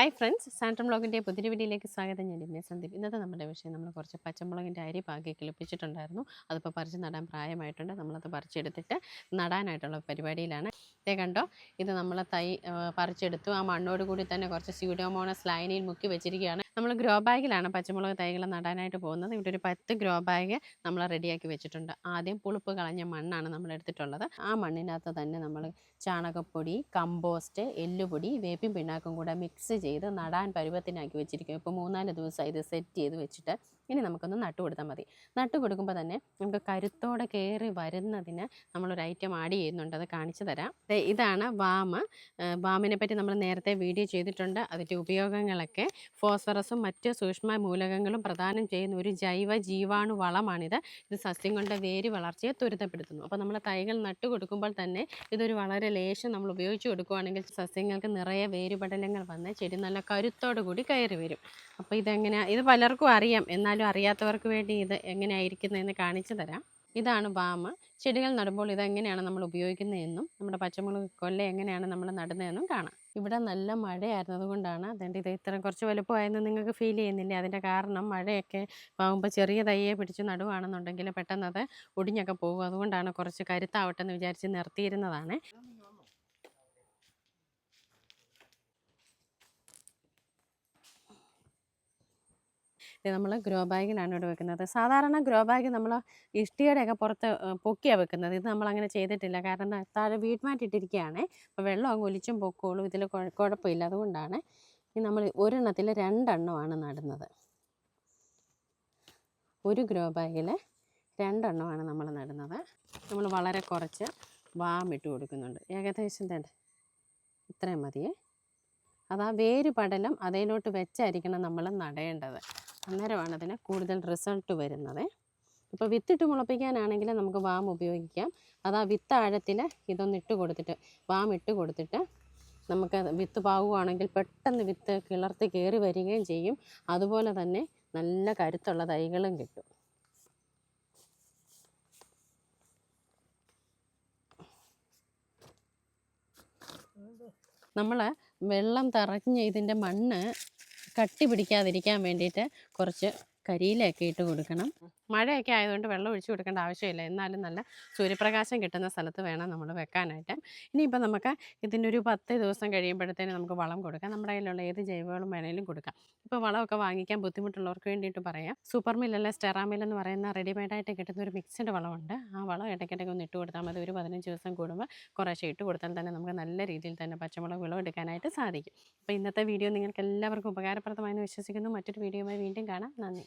Hi friends സാൻട്രം ബ്ലോഗിന്റെ പുതിയ വീഡിയോയിലേക്ക് സ്വാഗതം. ഞാൻ രമ്യ സന്ദീപ്. ഇന്നത്തെ നമ്മുടെ വിഷയം നമ്മൾ കുറച്ച് പച്ചമുളകിന്റെ അരി പാകി കിളിപ്പിച്ചിട്ടുണ്ടായിരുന്നു അതിപ്പോൾ പറിച്ച് നടാൻ പ്രായമായിട്ടുണ്ട്. നമ്മളത് പറിച്ചെടുത്തിട്ട് നടാനായിട്ടുള്ള പരിപാടിയിലാണ്. ഇതേ കണ്ടോ? ഇത് നമ്മൾ തൈ പറിച്ചെടുത്തു. ആ മണ്ണോട് കൂടി തന്നെ കുറച്ച് സ്യൂഡോമോണസ് ലൈനിൽ മുക്കി വെച്ചിരിക്കുകയാണ്. നമ്മൾ ഗ്രോ ബാഗിലാണ് പച്ചമുളക് തൈകൾ നടാനായിട്ട് പോകുന്നത്. ഇവിടെ ഒരു പത്ത് ഗ്രോ ബാഗ് നമ്മൾ റെഡിയാക്കി വെച്ചിട്ടുണ്ട്. ആദ്യം പുളിപ്പ് കളഞ്ഞ മണ്ണാണ് നമ്മൾ എടുത്തിട്ടുള്ളത്. ആ മണ്ണിനകത്ത് തന്നെ നമ്മൾ ചാണകപ്പൊടി കമ്പോസ്റ്റ് എല്ലുപൊടി വേപ്പിൻ പിണ്ണാക്കും കൂടെ മിക്സ് ചെയ്ത് നടാൻ പരുവത്തിനാക്കി വെച്ചിരിക്കും. ഇപ്പോൾ മൂന്നാൽ ദിവസം ഇത് സെറ്റ് ചെയ്ത് വെച്ചിട്ട് ഇനി നമുക്കൊന്ന് നട്ടു കൊടുത്താൽ മതി. നട്ടു കൊടുക്കുമ്പോൾ തന്നെ നമുക്ക് കരുത്തോടെ കയറി വരുന്നതിന് നമ്മളൊരു ഐറ്റം ആഡ് ചെയ്യുന്നുണ്ട്. അത് കാണിച്ചു തരാം. ഇതാണ് വാമ്. വാമിനെ പറ്റി നമ്മൾ നേരത്തെ വീഡിയോ ചെയ്തിട്ടുണ്ട്. അതിന്റെ ഉപയോഗങ്ങളൊക്കെ ഫോസ്ഫറസും മറ്റ് സൂക്ഷ്മ മൂലകങ്ങളും പ്രദാനം ചെയ്യുന്ന ഒരു ജൈവ ജീവാണു വളമാണിത്. ഇത് സസ്യം കൊണ്ട് വേര് വളർച്ചയെ ത്വരിതപ്പെടുത്തുന്നു. അപ്പോൾ നമ്മൾ തൈകൾ നട്ടു കൊടുക്കുമ്പോൾ തന്നെ ഇതൊരു വളരെ ലേശം നമ്മൾ ഉപയോഗിച്ച് കൊടുക്കുകയാണെങ്കിൽ സസ്യങ്ങൾക്ക് നിറയെ വേരുപടലങ്ങൾ വന്ന് ചെടി നല്ല കരുത്തോടു കൂടി കയറി വരും. അപ്പോൾ ഇതെങ്ങനെയാണ് ഇത് പലർക്കും അറിയാം. എന്നാലും അറിയാത്തവർക്ക് വേണ്ടി ഇത് എങ്ങനെയായിരിക്കുന്നതെന്ന് കാണിച്ചു തരാം. ഇതാണ് വാമ ചെടികൾ നടുമ്പോൾ ഇതെങ്ങനെയാണ് നമ്മൾ ഉപയോഗിക്കുന്നതെന്നും നമ്മുടെ പച്ചമുളക് കൊല്ല എങ്ങനെയാണ് നമ്മൾ നടുന്നതെന്നും കാണാം. ഇവിടെ നല്ല മഴയായിരുന്നത് കൊണ്ടാണ് അതുകൊണ്ട് ഇത് ഇത്ര കുറച്ച് വലുപ്പമായെന്ന് നിങ്ങൾക്ക് ഫീൽ ചെയ്യുന്നില്ല? അതിന്റെ കാരണം മഴയൊക്കെ ആകുമ്പോൾ ചെറിയ തയ്യെ പിടിച്ച് നടുവാണെന്നുണ്ടെങ്കിൽ പെട്ടെന്ന് അത് ഒടിഞ്ഞൊക്കെ പോകും. അതുകൊണ്ടാണ് കുറച്ച് കരുത്താവട്ടെ എന്ന് വിചാരിച്ച് നിർത്തിയിരുന്നതാണ്. നമ്മൾ ഗ്രോ ബാഗിലാണ് ഇവിടെ വെക്കുന്നത്. സാധാരണ ഗ്രോ ബാഗ് നമ്മൾ ഇഷ്ടികയുടെയൊക്കെ പുറത്ത് പൊക്കിയാണ് വെക്കുന്നത്. ഇത് നമ്മൾ അങ്ങനെ ചെയ്തിട്ടില്ല. കാരണം താഴെ വീട്ട് മാറ്റിട്ടിരിക്കുകയാണ് അപ്പോൾ വെള്ളം അങ്ങ് ഒലിച്ചും പൊക്കോളും. ഇതിൽ കുഴപ്പമില്ല. അതുകൊണ്ടാണ് ഇനി നമ്മൾ ഒരെണ്ണത്തിൽ രണ്ടെണ്ണമാണ് നടുന്നത്. ഒരു ഗ്രോ ബാഗിൽ രണ്ടെണ്ണമാണ് നമ്മൾ നടുന്നത്. നമ്മൾ വളരെ കുറച്ച് വാമിട്ട് കൊടുക്കുന്നുണ്ട്. ഏകദേശം തന്നെ. ഇത്രയും മതിയേ. അതാ വേര് പടലം അതിലോട്ട് വെച്ചായിരിക്കണം നമ്മൾ നടേണ്ടത്. അന്നേരമാണ് അതിന് കൂടുതൽ റിസൾട്ട് വരുന്നത്. ഇപ്പോൾ വിത്തിട്ട് മുളപ്പിക്കാനാണെങ്കിൽ നമുക്ക് വാം ഉപയോഗിക്കാം. അത് ആ വിത്ത് ആഴത്തിൽ ഇതൊന്ന് ഇട്ട് കൊടുത്തിട്ട് വാം ഇട്ട് കൊടുത്തിട്ട് നമുക്ക് വിത്ത് പാവുകയാണെങ്കിൽ പെട്ടെന്ന് വിത്ത് കിളർത്തി കയറി വരികയും ചെയ്യും. അതുപോലെ തന്നെ നല്ല കരുത്തുള്ള തൈകളും കിട്ടും. നമ്മൾ വെള്ളം തറഞ്ഞ് ഇതിന്റെ മണ്ണ് കട്ടി പിടിക്കാതിരിക്കാൻ വേണ്ടിയിട്ട് കുറച്ച് കരിയിലൊക്കെ ഇട്ട് കൊടുക്കണം. മഴയൊക്കെ ആയതുകൊണ്ട് വെള്ളം ഒഴിച്ചു കൊടുക്കേണ്ട ആവശ്യമില്ല. എന്നാലും നല്ല സൂര്യപ്രകാശം കിട്ടുന്ന സ്ഥലത്ത് വേണം നമ്മൾ വെക്കാനായിട്ട്. ഇനിയിപ്പോൾ നമുക്ക് ഇതിന്റെ ഒരു പത്ത് ദിവസം കഴിയുമ്പോഴത്തേന് നമുക്ക് വളം കൊടുക്കാം. നമ്മുടെ കയ്യിലുള്ള ഏത് ജൈവവളം വേണേലും കൊടുക്കാം. ഇപ്പോൾ വളമൊക്കെ വാങ്ങിക്കാൻ ബുദ്ധിമുട്ടുള്ളവർക്ക് വേണ്ടിയിട്ട് പറയാം. സൂപ്പർ മില്ലല്ല സ്റ്റെറാമിൽ എന്ന് പറയുന്ന റെഡിമെയ്ഡായിട്ട് കിട്ടുന്ന ഒരു മിക്സഡ് വളമുണ്ട്. ആ വളം ഇടയ്ക്കിടയ്ക്ക് ഒന്ന് ഇട്ട് കൊടുത്താൽ മതി. ഒരു പതിനഞ്ച് ദിവസം കൂടുമ്പോൾ കുറേശ്ശെ ഇട്ട് കൊടുത്താൽ തന്നെ നമുക്ക് നല്ല രീതിയിൽ തന്നെ പച്ചമുളക് വിളവെടുക്കാനായിട്ട് സാധിക്കും. അപ്പോൾ ഇന്നത്തെ വീഡിയോ നിങ്ങൾക്ക് എല്ലാവർക്കും ഉപകാരപ്രദമായെന്ന് വിശ്വസിക്കുന്നു. മറ്റൊരു വീഡിയോയുമായി വീണ്ടും കാണാം. നന്ദി.